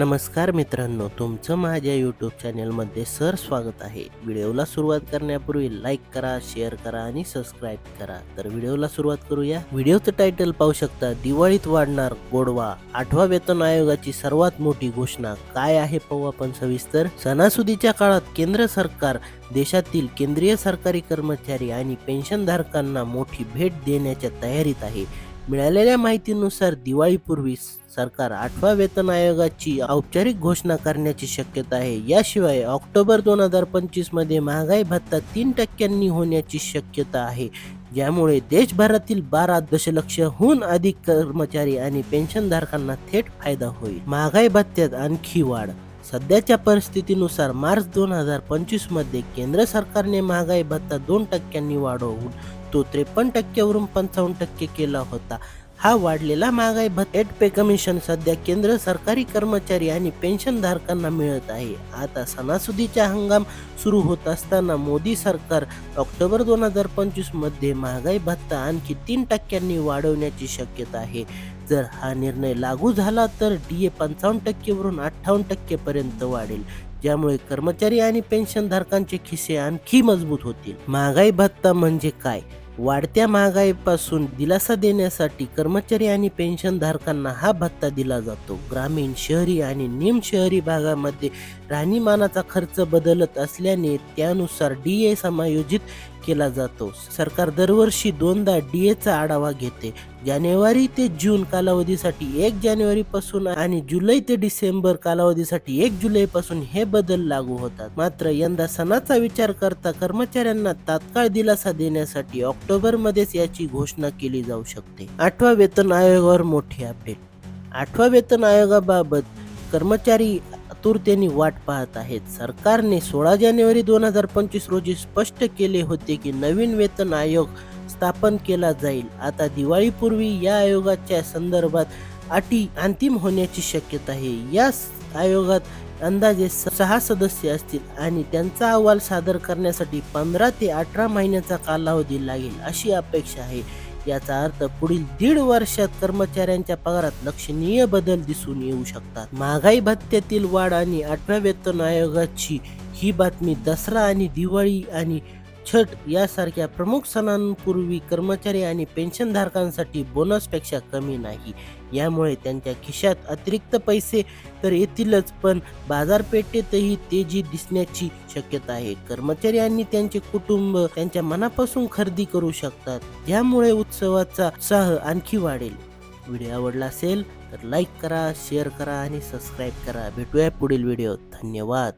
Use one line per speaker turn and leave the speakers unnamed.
नमस्कार मित्रांनो तुमचं माझ्या यूट्यूब चॅनलमध्ये सर स्वागत आहे. व्हिडिओला सुरुवात करण्यापूर्वी लाईक करा शेअर करा आणि सबस्क्राईब करा. तर व्हिडिओला सुरुवात करूया. व्हिडिओचं टायटल पाहू शकता दिवाळीत वाढणार गोडवा. आठवा वेतन आयोगाची सर्वात मोठी घोषणा. काय आहे पाहू आपण सविस्तर. सणासुदीच्या काळात केंद्र सरकार देशातील केंद्रीय सरकारी कर्मचारी आणि पेन्शनधारकांना मोठी भेट देण्याच्या तयारीत आहे. मिळालेल्या माहितीनुसार दिवाळीपूर्वी सरकार आठवा वेतन आयोगाची औपचारिक घोषणा करण्याची शक्यता आहे. याशिवाय ऑक्टोबर दोन हजार पंचवीसमध्ये महागाई भत्ता तीन टक्क्यांनी होण्याची शक्यता आहे. ज्यामुळे देशभरातील बारा दशलक्षहून अधिक कर्मचारी आणि पेन्शनधारकांना थेट फायदा होईल. महागाई भत्त्यात आणखी वाढ सध्याच्या परिस्थितीनुसार मार्च दोन हजार पंचवीसमध्ये केंद्र सरकारने महागाई भत्ता दोन टक्क्यांनी वाढवून तो त्रेपन्न टक्क्यावरून पंचावन्न टक्के केला होता. हा वाढलेला महागाई भत्ता पे कमिशन सध्या केंद्र सरकारी कर्मचारी आणि पेन्शनधारकांना मिळत आहे. आता सणासुदीचा हंगाम सुरू होत असताना मोदी सरकार ऑक्टोबर दोन हजार पंचवीसमध्ये महागाई भत्ता आणखी तीन टक्क्यांनी वाढवण्याची शक्यता आहे. जर हा निर्णय लागू झाला तर डी ए पंचावन्न टक्केवरून अठ्ठावन्न टक्केपर्यंत वाढेल. ज्यामुळे कर्मचारी आणि पेन्शनधारकांचे खिसे आणखी मजबूत होतील. महागाई भत्ता म्हणजे काय? वाढत्या महागाईपासून दिलासा देण्यासाठी कर्मचारी आणि पेन्शनधारकांना हा भत्ता दिला जातो. ग्रामीण शहरी आणि निम शहरी भागामध्ये राहणीमानाचा खर्च बदलत असल्याने त्यानुसार डी ए समायोजित केला जातो. सरकार दरवर्षी दोनदा डी एचा आढावा घेते. जानेवारी ते जून कालावधीसाठी एक जानेवारी पासून आणि जुलै ते डिसेंबर कालावधीसाठी एक जुलै पासून हे बदल लागू होतात. मात्र यंदा सणाचा विचार करता कर्मचाऱ्यांना तात्काळ दिलासा देण्यासाठी ऑक्टोबर मध्येच याची घोषणा केली जाऊ शकते. आठवा वेतन आयोगावर मोठी अपडेट आठवा वेतन आयोगाबाबत कर्मचारी आतुरतेने वाट पाहत आहेत. सरकारने सोळा जानेवारी दोन हजार पंचवीस रोजी स्पष्ट केले होते की नवीन वेतन आयोग स्थापन केला जाईल. आता दिवाळीपूर्वी या आयोगाच्या संदर्भात अटी अंतिम होण्याची शक्यता आहे. या आयोगात अंदाजे स- सहा सदस्य असतील आणि त्यांचा अहवाल सादर करण्यासाठी पंधरा ते अठरा महिन्याचा कालावधी लागेल अशी अपेक्षा आहे. याचा अर्थ पुढील दीड वर्षात कर्मचाऱ्यांच्या पगारात लक्षणीय बदल दिसून येऊ शकतात. महागाई भत्त्यातील वाढ आणि आठव्या वेतन आयोगाची ही बातमी दसरा आणि दिवाळी आणि छठ यासारख्या प्रमुख सणांपूर्वी कर्मचारी आणि पेन्शनधारकांसाठी बोनसपेक्षा कमी नाही. यामुळे त्यांच्या खिशात अतिरिक्त पैसे तर येतीलच पण बाजारपेठेतही तेजी दिसण्याची शक्यता आहे. कर्मचारी आणि त्यांचे कुटुंब त्यांच्या मनापासून खरेदी करू शकतात. ज्यामुळे उत्सवाचा उत्साह आणखी वाढेल. व्हिडिओ आवडला असेल तर लाईक करा शेअर करा आणि सबस्क्राईब करा. भेटूया पुढील व्हिडिओ धन्यवाद.